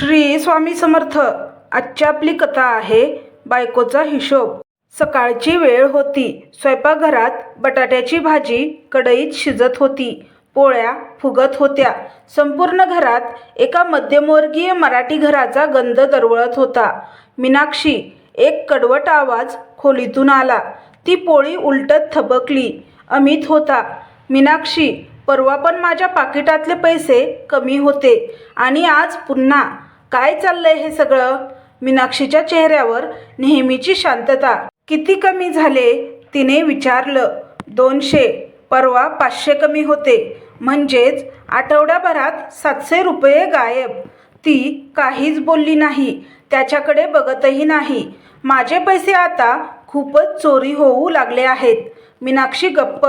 श्री स्वामी समर्थ आजची आपली कथा आहे बायकोचा हिशोब. सकाळची वेळ होती. स्वयंपाकघरात बटाट्याची भाजी कढईत शिजत होती. पोळ्या फुगत होत्या. संपूर्ण घरात एका मध्यमवर्गीय मराठी घराचा गंध दरवळत होता. मीनाक्षी एक कडवट आवाज खोलीतून आला. ती पोळी उलटत थबकली. अमित होता. मीनाक्षी परवा पण माझ्या पाकिटातले पैसे कमी होते आणि आज पुन्हा काय चाललंय हे सगळं? मीनाक्षीच्या चेहऱ्यावर नेहमीची शांतता. किती कमी झाले? तिने विचारलं. दोनशे. परवा पाचशे कमी होते. म्हणजेच आठवड्याभरात सातशे रुपये गायब. ती काहीच बोलली नाही. त्याच्याकडे बघतही नाही. माझे पैसे आता खूपच चोरी होऊ लागले आहेत. मीनाक्षी गप्प.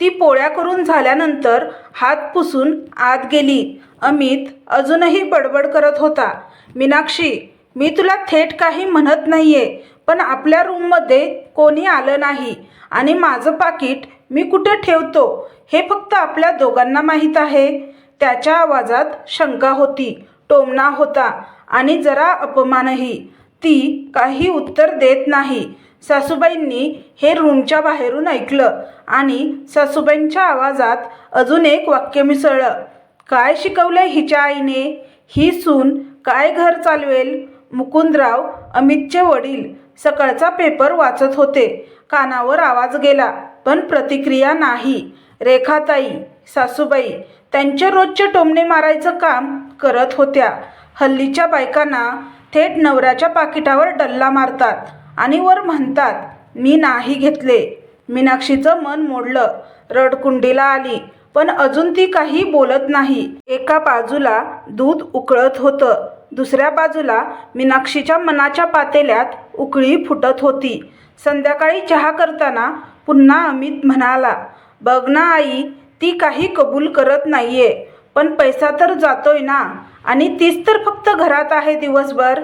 ती पोळ्या करून झाल्यानंतर हात पुसून आत गेली. अमित अजूनही बडबड करत होता. मीनाक्षी मी तुला थेट काही म्हणत नाही आहे पण आपल्या रूममध्ये कोणी आलं नाही. आणि माझं पाकिट मी कुठे ठेवतो हे फक्त आपल्या दोघांना माहीत आहे. त्याच्या आवाजात शंका होती टोमणा होता आणि जरा अपमानही. ती काही उत्तर देत नाही. सासूबाईंनी हे रूमच्या बाहेरून ऐकलं आणि सासूबाईंच्या आवाजात अजून एक वाक्य मिसळलं. काय शिकवलं हिच्या आईने? ही सून काय घर चालवेल? मुकुंदराव अमितचे वडील सकाळचा पेपर वाचत होते. कानावर आवाज गेला पण प्रतिक्रिया नाही. रेखाताई सासूबाई त्यांचे रोजचे टोमणे मारायचं काम करत होत्या. हल्लीच्या बायकांना थेट नवऱ्याच्या पाकिटावर डल्ला मारतात आणि वर म्हणतात मी नाही घेतले. मीनाक्षीचं मन मोडलं. रडकुंडीला आली. पण अजून ती काही बोलत नाही. एका बाजूला दूध उकळत होतं. दुसऱ्या बाजूला मीनाक्षीच्या मनाच्या पातेल्यात उकळी फुटत होती. संध्याकाळी चहा करताना पुन्हा अमित म्हणाला बघ ना आई ती काही कबूल करत नाहीये. पण पैसा तर जातोय ना. आणि तीच तर फक्त घरात आहे दिवसभर.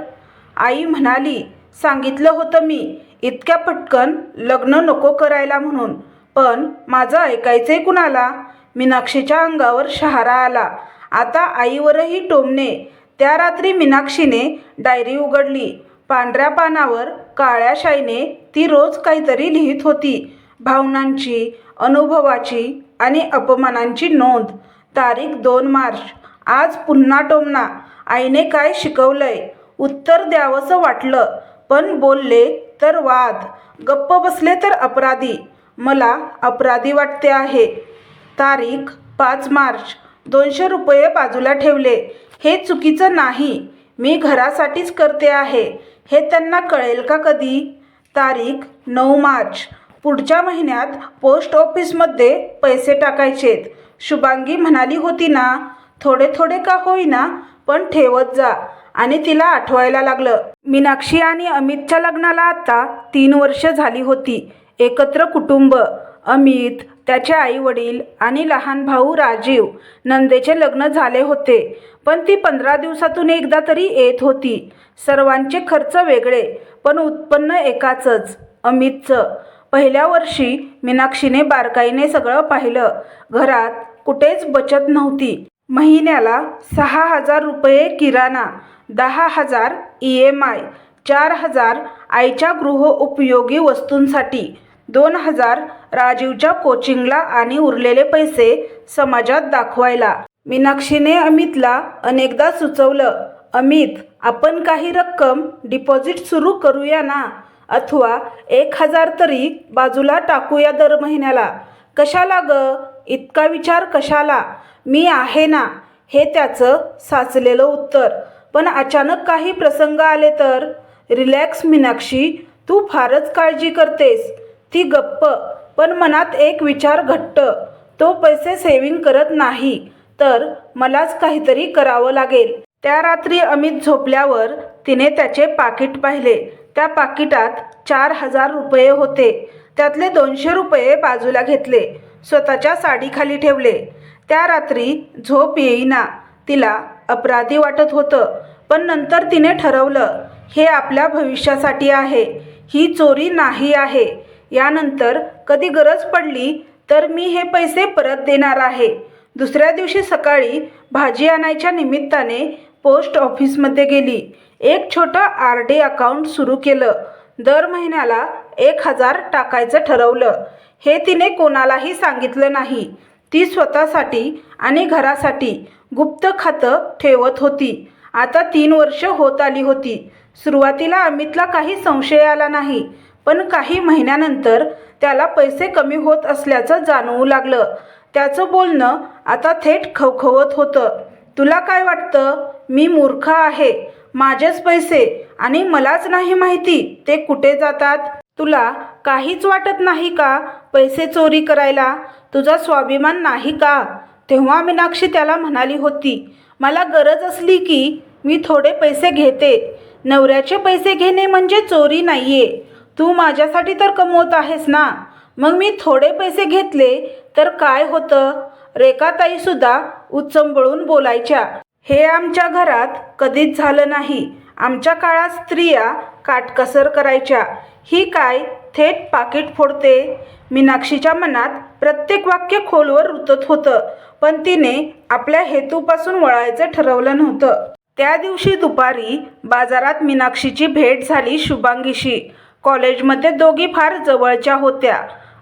आई म्हणाली सांगितलं होतं मी इतक्या पटकन लग्न नको करायला म्हणून. पण माझं ऐकायचंय कुणाला? मीनाक्षीच्या अंगावर शहारा आला. आता आईवरही टोमणे. त्या रात्री मीनाक्षीने डायरी उघडली. पांढऱ्या पानावर काळ्या शाईने ती रोज काहीतरी लिहित होती. भावनांची अनुभवाची आणि अपमानांची नोंद. तारीख दोन मार्च. आज पुन्हा टोमणा. आईने काय शिकवलंय? उत्तर द्यावंसं वाटलं. पण बोलले तर वाद. गप्प बसले तर अपराधी. मला अपराधी वाटते आहे. तारीख पाच मार्च. दोनशे रुपये बाजूला ठेवले. हे चुकीचं नाही. मी घरासाठीच करते आहे. हे त्यांना कळेल का कधी? तारीख नऊ मार्च. पुढच्या महिन्यात पोस्ट ऑफिसमध्ये पैसे टाकायचेत. शुभांगी म्हणाली होती ना थोडे थोडे का होईना पण ठेवत जा. आणि तिला आठवायला लागलं. मीनाक्षी आणि अमितच्या लग्नाला आता तीन वर्ष झाली होती. एकत्र कुटुंब. अमित त्याचे आई वडील आणि लहान भाऊ राजीव नंदेचे लग्न झाले होते. पण ती पंधरा दिवसातून एकदा तरी येत होती. सर्वांचे खर्च वेगळे पण उत्पन्न एकाचंच. अमितचं. पहिल्या वर्षी मीनाक्षीने बारकाईने सगळं पाहिलं. घरात कुठेच बचत नव्हती. महिन्याला सहा हजार रुपये किराणा दहा हजार ई एम आय चार हजार आईच्या गृहउपयोगी वस्तूंसाठी दोन हजार राजीवच्या कोचिंगला आणि उरलेले पैसे समाजात दाखवायला. मीनाक्षीने अमितला अनेकदा सुचवलं अमित आपण काही रक्कम डिपॉझिट सुरू करूया ना? अथवा एक हजार तरी बाजूला टाकूया दर महिन्याला. कशाला ग? इतका विचार कशाला? मी आहे ना? हे त्याचं साचलेलं उत्तर. पण अचानक काही प्रसंग आले तर? रिलॅक्स मीनाक्षी. तू फारच काळजी करतेस. ती गप्प पण मनात एक विचार घट्ट. तो पैसे सेविंग करत नाही तर मलाच काहीतरी करावं लागेल. त्या रात्री अमित झोपल्यावर तिने त्याचे पाकिट पाहिले. त्या पाकिटात चार हजार रुपये होते. त्यातले दोनशे रुपये बाजूला घेतले. स्वतःच्या साडीखाली ठेवले. त्या रात्री झोप येईना. तिला अपराधी वाटत होतं पण नंतर तिने ठरवलं हे आपल्या भविष्यासाठी आहे. ही चोरी नाही आहे. यानंतर कधी गरज पडली तर मी हे पैसे परत देणार आहे. दुसऱ्या दिवशी सकाळी भाजी आणायच्या निमित्ताने पोस्ट ऑफिसमध्ये गेली. एक छोटं आर डी अकाउंट सुरू केलं. दर महिन्याला एक हजार टाकायचं ठरवलं. हे तिने कोणालाही सांगितलं नाही. ती स्वतःसाठी आणि घरासाठी गुप्त खातं ठेवत होती. आता तीन वर्ष होत आली होती. सुरुवातीला अमितला काही संशय आला नाही. पण काही महिन्यानंतर त्याला पैसे कमी होत असल्याचं जाणवू लागलं. त्याचं बोलणं आता थेट खवखवत होतं. तुला काय वाटतं? मी मूर्ख आहे. माझेच पैसे आणि मलाच नाही माहिती ते कुठे जातात. तुला काहीच वाटत नाही का पैसे चोरी करायला? तुझा स्वाभिमान नाही का? तेव्हा मीनाक्षी त्याला म्हणाली होती मला गरज असली की मी थोडे पैसे घेते. नवऱ्याचे पैसे घेणे म्हणजे चोरी नाहीये. तू माझ्यासाठी तर कमवत आहेस ना? मग मी थोडे पैसे घेतले तर काय होतं? रेखाताईसुद्धा उच्चंबळून बोलायच्या. हे आमच्या घरात कधीच झालं नाही. आमच्या काळात स्त्रिया काटकसर करायच्या. ही काय थेट पाकिट फोडते? मीनाक्षीच्या मनात प्रत्येक वाक्य खोलवर रुतत होतं पण तिने आपल्या हेतूपासून वळायचं ठरवलं नव्हतं. त्या दिवशी दुपारी बाजारात मीनाक्षीची भेट झाली शुभांगीशी. कॉलेजमध्ये दोघी फार जवळच्या होत्या.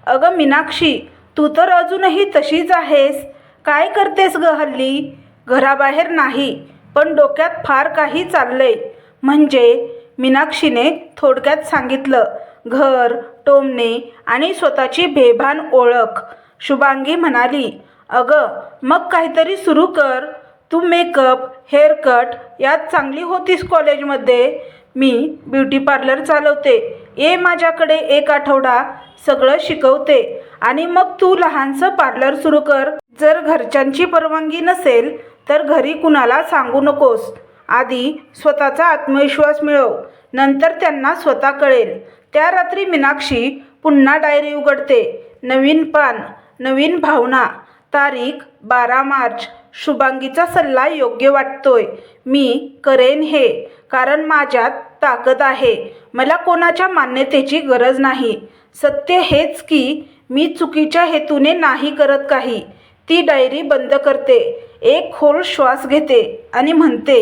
अगं मीनाक्षी तू तर अजूनही तशीच आहेस. काय करतेस ग हल्ली? घराबाहेर नाही पण डोक्यात फार काही चाललंय. म्हणजे मीनाक्षीने थोडक्यात सांगितलं घर टोमणे आणि स्वतःची बेभान ओळख. शुभांगी म्हणाली अगं मग काहीतरी सुरू कर. तू मेकअप हेअरकट यात चांगली होतीस कॉलेजमध्ये. मी ब्युटी पार्लर चालवते. ये माझ्याकडे एक आठवडा सगळं शिकवते. आणि मग तू लहानसं पार्लर सुरू कर. जर घरच्यांची परवानगी नसेल तर घरी कुणाला सांगू नकोस. आधी स्वतःचा आत्मविश्वास मिळव. नंतर त्यांना स्वतः कळेल. त्या रात्री मीनाक्षी पुन्हा डायरी उघडते. नवीन पान नवीन भावना. तारीख बारा मार्च. शुभांगीचा सल्ला योग्य वाटतोय. मी करेन हे कारण माझ्यात ताकद आहे. मला कोणाच्या मान्यतेची गरज नाही. सत्य हेच की मी चुकीच्या हेतूने नाही करत काही. ती डायरी बंद करते. एक खोल श्वास घेते आणि म्हणते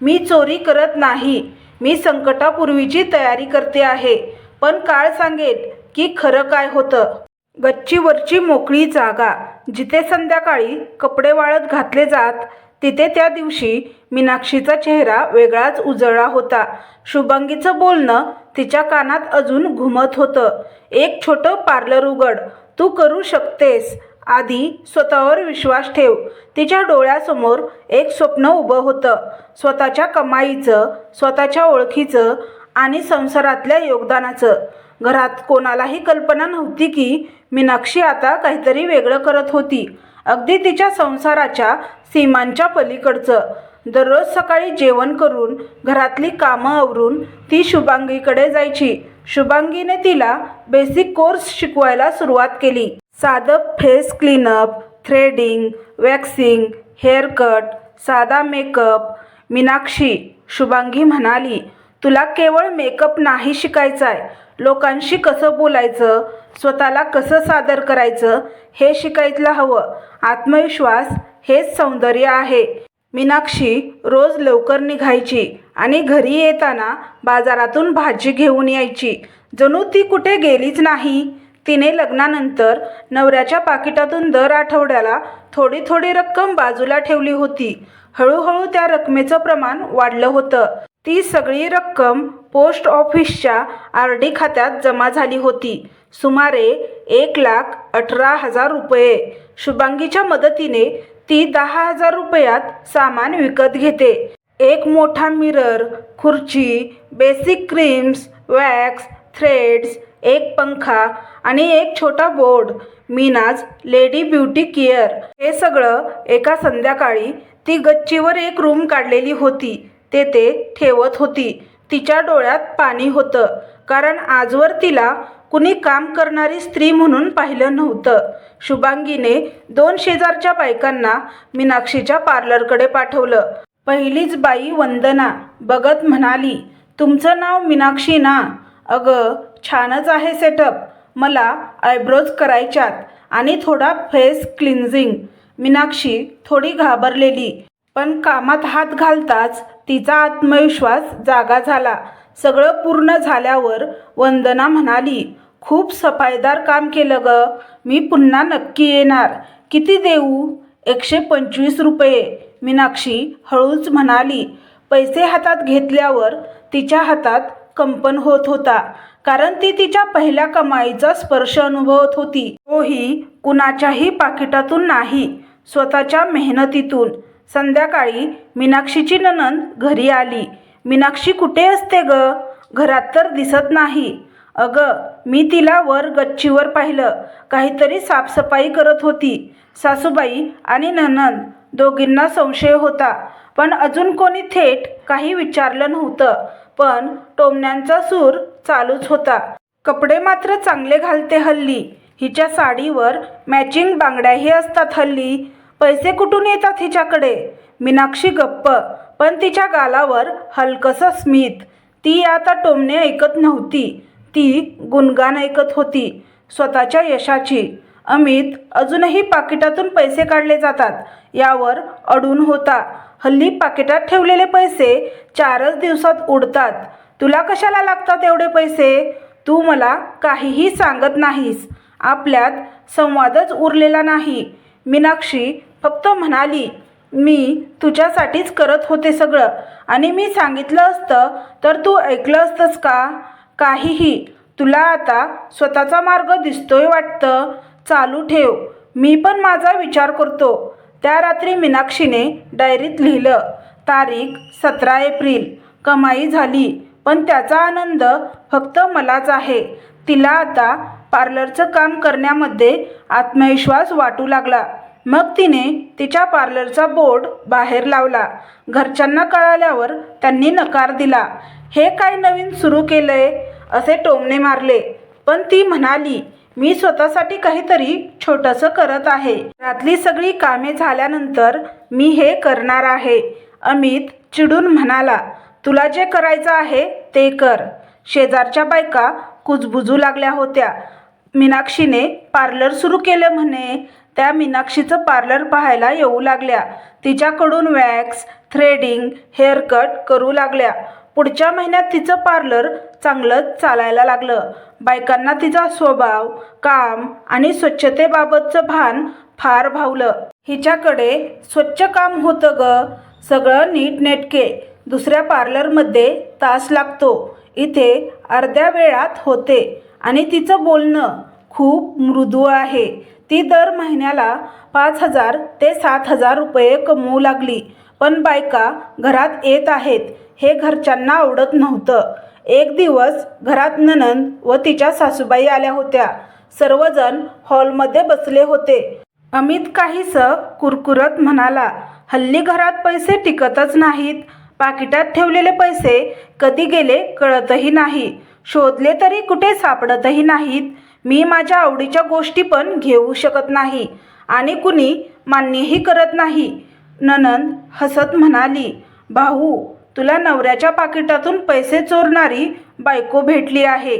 मी चोरी करत नाही. मी संकटापूर्वीची तयारी करते आहे. पण काळ सांगेल की खरं काय होतं. गच्चीवरची मोकळी जागा. जिथे संध्याकाळी कपडे वाळत घातले जात तिथे त्या दिवशी मीनाक्षीचा चेहरा वेगळाच उजळला होता. शुभांगीचं बोलणं तिच्या कानात अजून घुमत होतं. एक छोटं पार्लर उघड. तू करू शकतेस. आधी स्वतःवर विश्वास ठेव. तिच्या डोळ्यासमोर एक स्वप्न उभं होतं. स्वतःच्या कमाईचं स्वतःच्या ओळखीचं आणि संसारातल्या योगदानाचं. घरात कोणालाही कल्पना नव्हती की मीनाक्षी आता काहीतरी वेगळं करत होती. अगदी तिच्या संसाराच्या सीमांच्या पलीकडचं. दररोज सकाळी जेवण करून घरातली कामं आवरून ती शुभांगीकडे जायची. शुभांगीने तिला बेसिक कोर्स शिकवायला सुरुवात केली. साधं face cleanup threading waxing haircut साधा मेकअप मीनाक्षी शुभांगी म्हणाली तुला केवळ मेकअप नाही शिकायचा आहे लोकांशी कसं बोलायचं स्वतःला कसं सादर करायचं हे शिकायला हवं. आत्मविश्वास हेच सौंदर्य आहे. मीनाक्षी रोज लवकर निघायची आणि घरी येताना बाजारातून भाजी घेऊन यायची. जणू ती कुठे गेलीच नाही. तिने लग्नानंतर नवऱ्याच्या पाकिटातून दर आठवड्याला थोडी थोडी रक्कम बाजूला ठेवली होती. हळूहळू त्या रकमेचं प्रमाण वाढलं होतं. ती सगळी रक्कम पोस्ट ऑफिसच्या आर डी खात्यात जमा झाली होती. सुमारे एक लाख अठरा हजार रुपये. शुभांगीच्या मदतीने ती दहा हजार रुपयात सामान विकत घेते. एक मोठा मिरर खुर्ची बेसिक क्रीम्स वॅक्स थ्रेड्स एक पंखा आणि एक छोटा board Meenaz lady beauty care हे सगळं एका संध्याकाळी ती गच्चीवर एक रूम काढलेली होती. तेथे ठेवत होती. तिच्या डोळ्यात पाणी होतं. कारण आजवर तिला कुणी काम करणारी स्त्री म्हणून पाहिलं नव्हतं. शुभांगीने दोन शेजारच्या बायकांना मीनाक्षीच्या पार्लरकडे पाठवलं. पहिलीच बाई वंदना. बघत म्हणाली तुमचं नाव मीनाक्षी ना? अगं छानच आहे सेटअप. मला आयब्रोज करायच्यात आणि थोडा फेस क्लिन्झिंग. मीनाक्षी थोडी घाबरलेली पण कामात हात घालताच तिचा आत्मविश्वास जागा झाला. सगळं पूर्ण झाल्यावर वंदना म्हणाली खूप सफाईदार काम केलं ग. मी पुन्हा नक्की येणार. किती देऊ? एकशे पंचवीस रुपये. मीनाक्षी हळूच म्हणाली. पैसे हातात घेतल्यावर तिच्या हातात कंपन होत होता कारण ती तिच्या पहिल्या कमाईचा स्पर्श अनुभवत होती. तोही कुणाच्याही पाकिटातून नाही स्वतःच्या मेहनतीतून. संध्याकाळी मीनाक्षीची ननंद घरी आली. मीनाक्षी कुठे असते ग? घरात तर दिसत नाही. अगं मी तिला वर गच्चीवर पाहिलं. काहीतरी साफसफाई करत होती. सासूबाई आणि ननंद दोघींना संशय होता. पण अजून कोणी थेट काही विचारलं नव्हतं. पण टोमण्यांचा सूर चालूच होता. कपडे मात्र चांगले घालते हल्ली. हिच्या साडीवर मॅचिंग बांगड्याही असतात हल्ली. पैसे कुठून येतात हिच्याकडे? मीनाक्षी गप्प. पण तिच्या गालावर हलकसं स्मित. ती आता टोमणे ऐकत नव्हती. ती गुणगान ऐकत होती स्वतःच्या यशाची. अमित अजूनही पाकिटातून पैसे काढले जातात. यावर अडून होता. हल्ली पाकिटात ठेवलेले पैसे चारच दिवसात उडतात. तुला कशाला लागतात एवढे पैसे? तू मला काहीही सांगत नाहीस. आपल्यात संवादच उरलेला नाही. मीनाक्षी फक्त म्हणाली मी तुझ्यासाठीच करत होते सगळं. आणि मी सांगितलं असतं तर तू ऐकलं असतंस का? काहीही. तुला आता स्वतःचा मार्ग दिसतोय वाटतं. चालू ठेव. मी पण माझा विचार करतो. त्या रात्री मीनाक्षीने डायरीत लिहिलं तारीख सतरा एप्रिल. कमाई झाली पण त्याचा आनंद फक्त मलाच आहे. तिला आता पार्लरचं काम करण्यामध्ये आत्मविश्वास वाटू लागला. मग तिने तिच्या पार्लरचा बोर्ड बाहेर लावला. घरच्यांना कळाल्यावर त्यांनी नकार दिला. हे काय नवीन सुरू केलंय? असे टोमणे मारले. पण ती म्हणाली मी स्वतःसाठी काहीतरी छोटंसं करत आहे. रातली सगळी कामे झाल्यानंतर मी हे करणार आहे. अमित चिडून म्हणाला तुला जे करायचं आहे ते कर. शेजारच्या बायका कुजबुजू लागल्या होत्या. मीनाक्षीने पार्लर सुरू केलं म्हणे. त्या मीनाक्षीचं पार्लर पाहायला येऊ लागल्या. तिच्याकडून वॅक्स थ्रेडिंग हेअरकट करू लागल्या. पुढच्या महिन्यात तिचं पार्लर चांगलंच चालायला लागलं. बायकांना तिचा स्वभाव काम आणि स्वच्छतेबाबतचं भान फार भावलं. हिच्याकडे स्वच्छ काम होतं ग. सगळं नीटनेटके. दुसऱ्या पार्लरमध्ये तास लागतो. इथे अर्ध्या वेळात होते. आणि तिचं बोलणं खूप मृदू आहे. ती दर महिन्याला पाच हजार ते सात हजार रुपये कमवू लागली. पण बायका घरात येत आहेत. हे घरच्यांना आवडत नव्हतं. एक दिवस घरात ननंद व तिच्या सासूबाई आल्या होत्या. सर्वजण हॉलमध्ये बसले होते. अमित काहीसं कुरकुरत म्हणाला हल्ली घरात पैसे टिकतच नाहीत. पाकिटात ठेवलेले पैसे कधी गेले कळतही नाही. शोधले तरी कुठे सापडतही नाहीत. मी माझ्या आवडीच्या गोष्टी पण घेऊ शकत नाही. आणि कुणी मान्यही करत नाही. ननंद हसत म्हणाली भाऊ तुला नवऱ्याच्या पाकिटातून पैसे चोरणारी बायको भेटली आहे.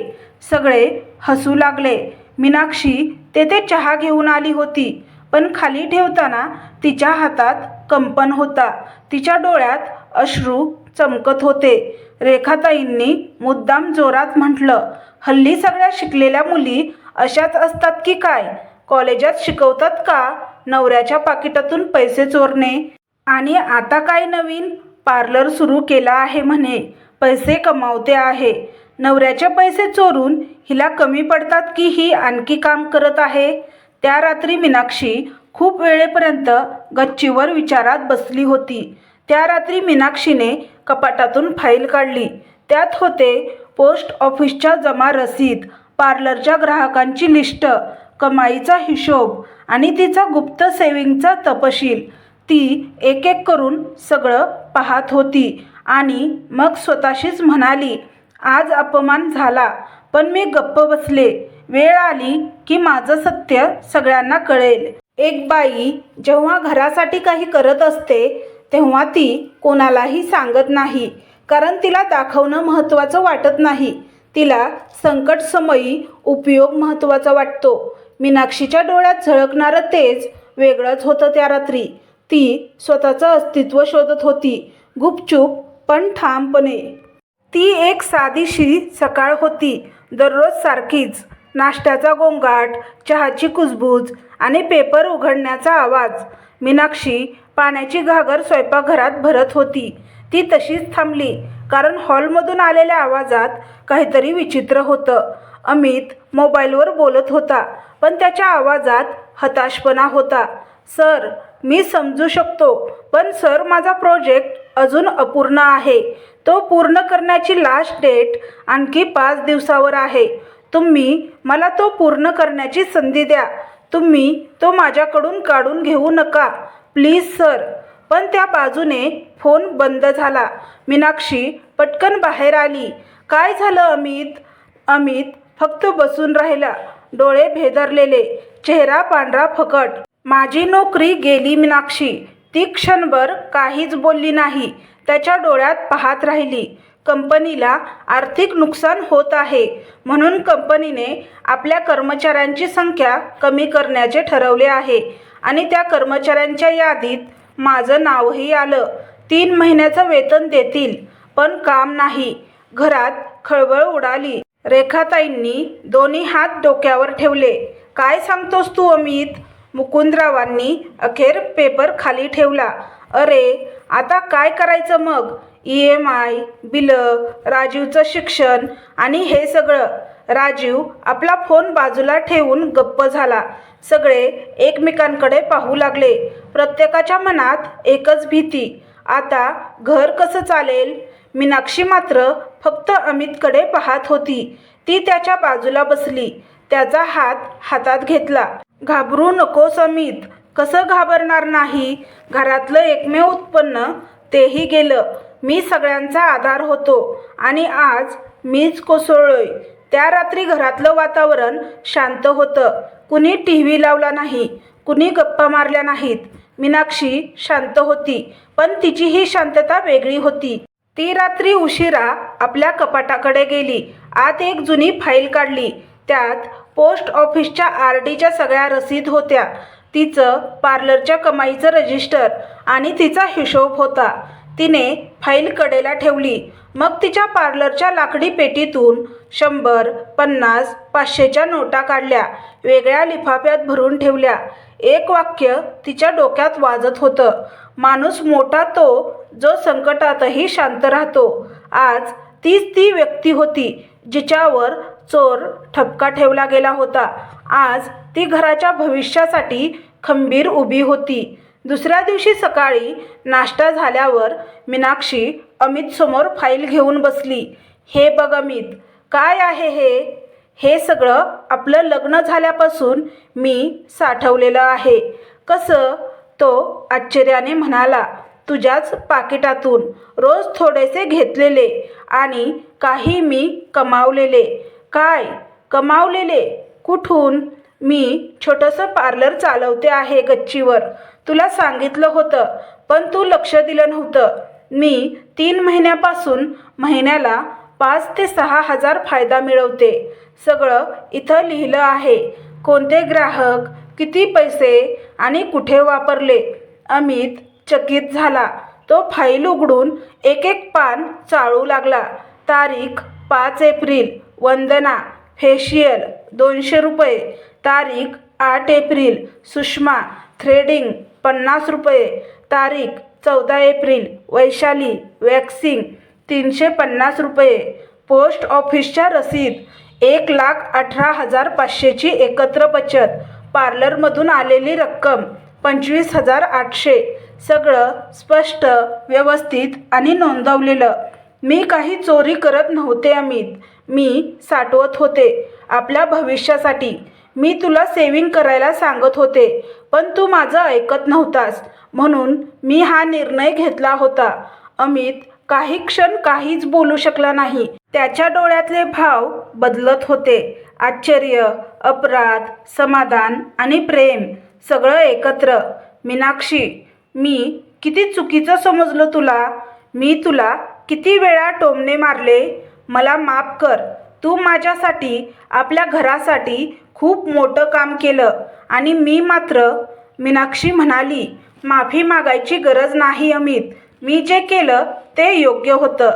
सगळे हसू लागले. मीनाक्षी तेथे चहा घेऊन आली होती पण खाली ठेवताना तिच्या हातात कंपन होता. तिच्या डोळ्यात अश्रू चमकत होते. रेखाताईंनी मुद्दाम जोरात म्हटलं हल्ली सगळ्या शिकलेल्या मुली अशाच असतात की काय? कॉलेजात शिकवतात का? नवऱ्याच्या पाकिटातून पैसे चोरणे? आणि आता काय नवीन? पार्लर सुरू केला आहे म्हणे. पैसे कमावते आहे. नवऱ्याचे पैसे चोरून हिला कमी पडतात की ही आणखी काम करत आहे? त्या रात्री मीनाक्षी खूप वेळेपर्यंत गच्चीवर विचारात बसली होती. त्या रात्री मीनाक्षीने कपाटातून फाईल काढली. त्यात होते पोस्ट ऑफिसच्या जमा रसीद पार्लरच्या ग्राहकांची लिस्ट कमाईचा हिशोब आणि तिचा गुप्त सेविंगचा तपशील. ती एक एक करून सगळं पाहत होती आणि मग स्वतःशीच म्हणाली आज अपमान झाला पण मी गप्प बसले. वेळ आली की माझं सत्य सगळ्यांना कळेल. एक बाई जेव्हा घरासाठी काही करत असते तेव्हा ती कोणालाही सांगत नाही कारण तिला दाखवणं महत्त्वाचं वाटत नाही. तिला संकटसमयी उपयोग महत्त्वाचा वाटतो. मीनाक्षीच्या डोळ्यात झळकणारं तेज वेगळंच होतं त्या रात्री. ती स्वतःचं अस्तित्व शोधत होती गुपचूप पण ठामपणे. ती एक साधीशी सकाळ होती दररोज सारखीच. नाश्त्याचा गोंगाट चहाची कुजबूज आणि पेपर उघडण्याचा आवाज. मीनाक्षी पाण्याची घागर स्वयंपाकघरात भरत होती. ती तशीच थांबली कारण हॉलमधून आलेल्या आवाजात काहीतरी विचित्र होतं. अमित मोबाईलवर बोलत होता पण त्याच्या आवाजात हताशपणा होता. सर मी समजू शकतो पण सर माझा प्रोजेक्ट अजून अपूर्ण आहे. तो पूर्ण करण्याची लास्ट डेट आणखी पाच दिवसावर आहे. तुम्ही मला तो पूर्ण करण्याची संधी द्या. तुम्ही तो माझ्याकडून काढून घेऊ नका. Please sir. पण त्या बाजूने फोन बंद झाला. मीनाक्षी पटकन बाहेर आली. काय झालं अमित? अमित फक्त बसून राहिला. डोळे भेदरलेले. चेहरा पांढरा फकट. माझी नोकरी गेली मीनाक्षी. ती क्षणभर काहीच बोलली नाही. त्याच्या डोळ्यात पाहत राहिली. कंपनीला आर्थिक नुकसान होत आहे. म्हणून कंपनीने आपल्या कर्मचाऱ्यांची संख्या कमी करण्याचे ठरवले आहे. आणि त्या कर्मचाऱ्यांच्या यादीत माझं नावही आलं. तीन महिन्याचं वेतन देतील पण काम नाही. घरात खळबळ उडाली. रेखाताईंनी दोन्ही हात डोक्यावर ठेवले. काय सांगतोस तू अमित? मुकुंदरावांनी अखेर पेपर खाली ठेवला. अरे आता काय करायचं मग? ई एम आय बिलं राजीवचं शिक्षण आणि हे सगळं राजीव आपला फोन बाजूला ठेवून गप्प झाला. सगळे एकमेकांकडे पाहू लागले. प्रत्येकाच्या मनात एकच भीती. आता घर कसं चालेल? मीनाक्षी मात्र फक्त अमितकडे पाहत होती. ती त्याच्या बाजूला बसली. त्याचा हात हातात घेतला. घाबरू नकोस अमित. कसं घाबरणार नाही? घरातलं एकमेव उत्पन्न तेही गेलं. मी सगळ्यांचा आधार होतो आणि आज मीच कोसळलोय. त्या रात्री घरातलं वातावरण शांत होतं. कुणी टी व्ही लावला नाही कुणी गप्पा मारल्या नाहीत. मीनाक्षी शांत होती पण तिची ही शांतता वेगळी होती. ती रात्री उशिरा आपल्या कपाटाकडे गेली आत एक जुनी फाईल काढली. त्यात पोस्ट ऑफिसच्या आर डीच्या सगळ्या रसीद होत्या. तिचं पार्लरच्या कमाईचं रजिस्टर आणि तिचा हिशोब होता. तिने फाईल कडेला ठेवली. मग तिच्या पार्लरच्या लाकडी पेटीतून शंभर पन्नास पाचशेच्या नोटा काढल्या. वेगळ्या लिफाफ्यात भरून ठेवल्या. एक वाक्य तिच्या डोक्यात वाजत होतं. माणूस मोठा तो जो संकटातही शांत राहतो. आज तीच ती व्यक्ती होती जिच्यावर चोर ठपका ठेवला गेला होता. आज ती घराच्या भविष्यासाठी खंबीर उभी होती. दुसऱ्या दिवशी सकाळी नाश्ता झाल्यावर मीनाक्षी अमितसमोर फाईल घेऊन बसली. हे बघ अमित काय आहे हे? हे सगळं आपलं लग्न झाल्यापासून मी साठवलेलं आहे. कसं? तो आश्चर्याने म्हणाला. तुझ्याच पाकिटातून रोज थोडेसे घेतलेले आणि काही मी कमावलेले. काय? कमावलेले? कुठून? मी छोटंसं पार्लर चालवते आहे गच्चीवर. तुला सांगितलं होतं पण तू लक्ष दिलं नव्हतं. मी तीन महिन्यापासून महिन्याला पाच ते सहा हजार फायदा मिळवते. सगळं इथं लिहिलं आहे. कोणते ग्राहक किती पैसे आणि कुठे वापरले? अमित चकित झाला. तो फाईल उघडून एक एक पान चाळू लागला. तारीख पाच एप्रिल वंदना फेशियल दोनशे रुपये. तारीख आठ एप्रिल. सुषमा थ्रेडिंग पन्नास रुपये. तारीख चौदा एप्रिल. वैशाली वॅक्सिंग तीनशे पन्नास रुपये. पोस्ट ऑफिसच्या रसीद एक लाख अठरा हजार पाचशेची एकत्र बचत. पार्लरमधून आलेली रक्कम पंचवीस हजार आठशे. सगळं स्पष्ट व्यवस्थित आणि नोंदवलेलं. मी काही चोरी करत नव्हते अमित. मी साठवत होते. आपल्या भविष्यासाठी. मी तुला सेविंग करायला सांगत होते पण तू माझं ऐकत नव्हतास. म्हणून मी हा निर्णय घेतला होता. अमित काही क्षण काहीच बोलू शकला नाही. त्याच्या डोळ्यातले भाव बदलत होते. आश्चर्य अपराध समाधान आणि प्रेम सगळं एकत्र. मीनाक्षी मी किती चुकीचं समजलं तुला? मी तुला किती वेळा टोमणे मारले? मला माफ कर. तू माझ्यासाठी आपल्या घरासाठी खूप मोठं काम केलं आणि मी मात्र मीनाक्षी म्हणाली माफी मागायची गरज नाही अमित. मी जे केलं ते योग्य होतं.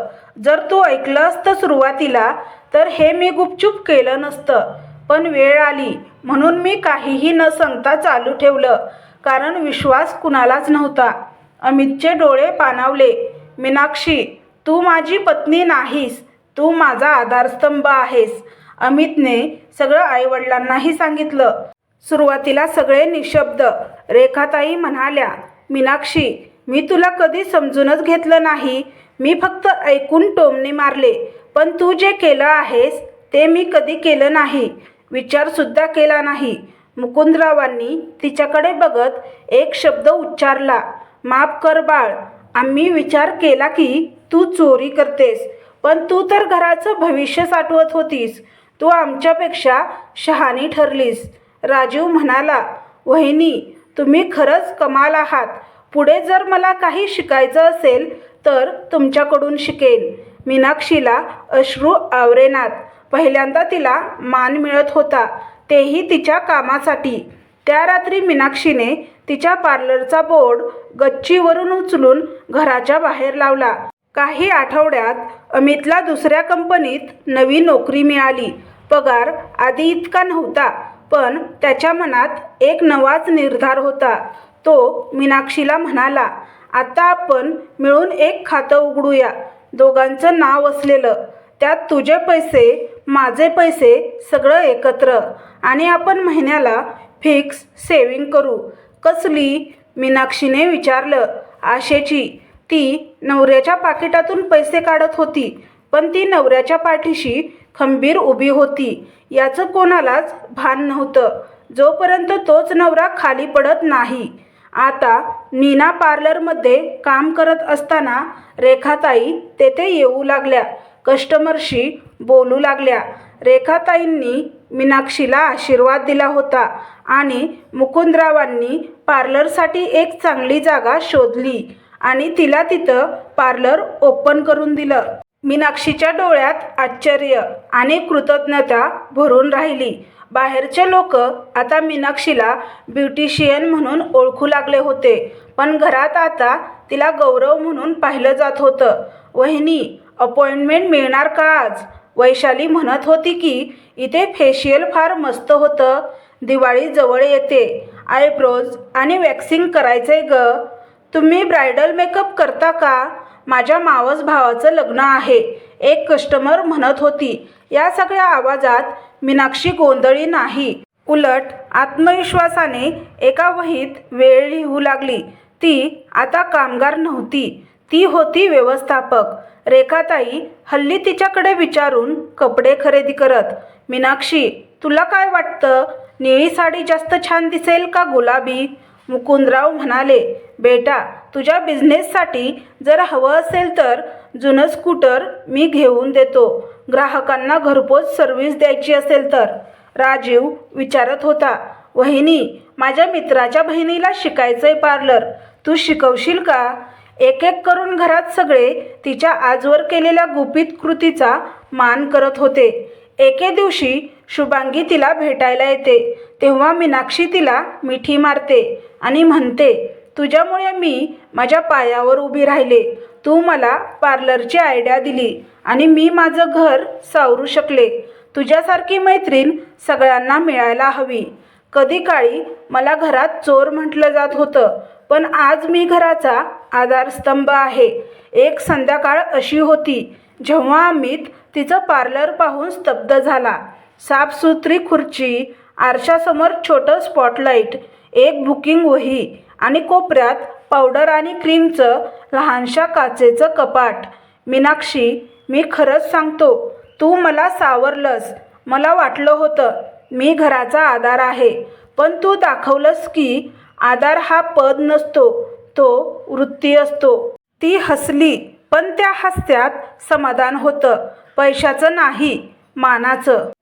जर तू ऐकलं असतं सुरुवातीला तर हे मी गुपचूप केलं नसतं. पण वेळ आली. म्हणून मी काहीही न सांगता चालू ठेवलं. कारण विश्वास कुणालाच नव्हता. अमितचे डोळे पाणावले. मीनाक्षी तू माझी पत्नी नाहीस. तू माझा आधारस्तंभ आहेस. अमितने सगळं आईवडिलांनाही सांगितलं. सुरुवातीला सगळे निशब्द. रेखाताई म्हणाल्या मीनाक्षी मी तुला कधी समजूनच घेतलं नाही. मी फक्त ऐकून टोमने मारले. पण तू जे केलं आहेस ते मी कधी केलं नाही. विचारसुद्धा केला नाही. मुकुंदरावांनी तिच्याकडे बघत एक शब्द उच्चारला माफ कर बाळ. आम्ही विचार केला की तू चोरी करतेस. पण तू तर घराचं भविष्य साठवत होतीस. तू आमच्यापेक्षा शहाणी ठरलीस. राजीव म्हणाला वहिनी तुम्ही खरंच कमाल आहात. पुढे जर मला काही शिकायचं असेल तर तुमच्याकडून शिकेन. मीनाक्षीला अश्रू आवरेनात. पहिल्यांदा तिला मान मिळत होता तेही तिच्या कामासाठी. त्या रात्री मीनाक्षीने तिच्या पार्लरचा बोर्ड गच्चीवरून उचलून घराच्या बाहेर लावला. काही आठवड्यात अमितला दुसऱ्या कंपनीत नवी नोकरी मिळाली. पगार आधी इतका नव्हता पण त्याच्या मनात एक नवाच निर्धार होता. तो मीनाक्षीला म्हणाला आता आपण मिळून एक खातं उघडूया. दोघांचं नाव असलेलं. त्यात तुझे पैसे माझे पैसे सगळं एकत्र. आणि आपण महिन्याला फिक्स सेविंग करू. कसली? मीनाक्षीने विचारलं. आशेची. ती नवऱ्याच्या पाकिटातून पैसे काढत होती पण ती नवऱ्याच्या पाठीशी खंबीर उभी होती. याचं कोणालाच भान नव्हतं. जोपर्यंत तोच नवरा खाली पडत नाही. आता मीना पार्लरमध्ये काम करत असताना रेखाताई तेथे येऊ लागल्या. कस्टमरशी बोलू लागल्या. रेखाताईंनी मीनाक्षीला आशीर्वाद दिला होता आणि मुकुंदरावांनी पार्लरसाठी एक चांगली जागा शोधली. आणि तिला तिथं पार्लर ओपन करून दिलं. मीनाक्षीच्या डोळ्यात आश्चर्य आणि कृतज्ञता भरून राहिली. बाहेरचे लोक आता मीनाक्षीला ब्युटिशियन म्हणून ओळखू लागले होते पण घरात आता तिला गौरव म्हणून पाहिलं जात होतं. वहिनी अपॉइंटमेंट मिळणार का आज वैशाली म्हणत होती की इथे फेशियल फार मस्त होतं. दिवाळी जवळ येते. आयब्रोज आणि वॅक्सिंग करायचंय ग. तुम्ही ब्रायडल मेकअप करता का? माझ्या मावस भावाचं लग्न आहे. एक कस्टमर म्हणत होती. या सगळ्या आवाजात मीनाक्षी गोंधळी नाही. उलट आत्मविश्वासाने एका वहीत वेळ लिहू लागली. ती आता कामगार नव्हती. ती होती व्यवस्थापक. रेखाताई हल्ली तिच्याकडे विचारून कपडे खरेदी करत. मीनाक्षी तुला काय वाटतं? निळी साडी जास्त छान दिसेल का गुलाबी? मुकुंदराव म्हणाले. बेटा तुझ्या बिझनेससाठी जर हवं असेल तर जुनं स्कूटर मी घेऊन देतो. ग्राहकांना घरपोच सर्व्हिस द्यायची असेल तर. राजीव विचारत होता वहिनी माझ्या मित्राच्या बहिणीला शिकायचंय पार्लर तू शिकवशील का? एक एक करून घरात सगळे तिच्या आजवर केलेल्या गुपित कृतीचा मान करत होते. एके दिवशी शुभांगी तिला भेटायला येते. तेव्हा मीनाक्षी तिला मिठी मारते आणि म्हणते तुझ्यामुळे मी माझ्या पायावर उभी राहिले. तू मला पार्लरची आयडिया दिली आणि मी माझं घर सावरू शकले. तुझ्यासारखी मैत्रीण सगळ्यांना मिळायला हवी. कधी काळी मला घरात चोर म्हटलं जात होतं पण आज मी घराचा आधारस्तंभ आहे. एक संध्याकाळ अशी होती जेव्हा अमित तिचं पार्लर पाहून स्तब्ध झाला. साफसुथरी खुर्ची आरशासमोर छोटं स्पॉटलाईट एक बुकिंग वही आणि कोपऱ्यात पावडर आणि क्रीमचं लहानशा काचेचं कपाट. मीनाक्षी मी खरंच सांगतो तू मला सावरलंस. मला वाटलं होतं मी घराचा आधार आहे पण तू दाखवलंस की आधार हा पद नसतो तो वृत्ती असतो. ती हसली पण त्या हसत्यात समाधान होतं. पैशाचं नाही मानाचं.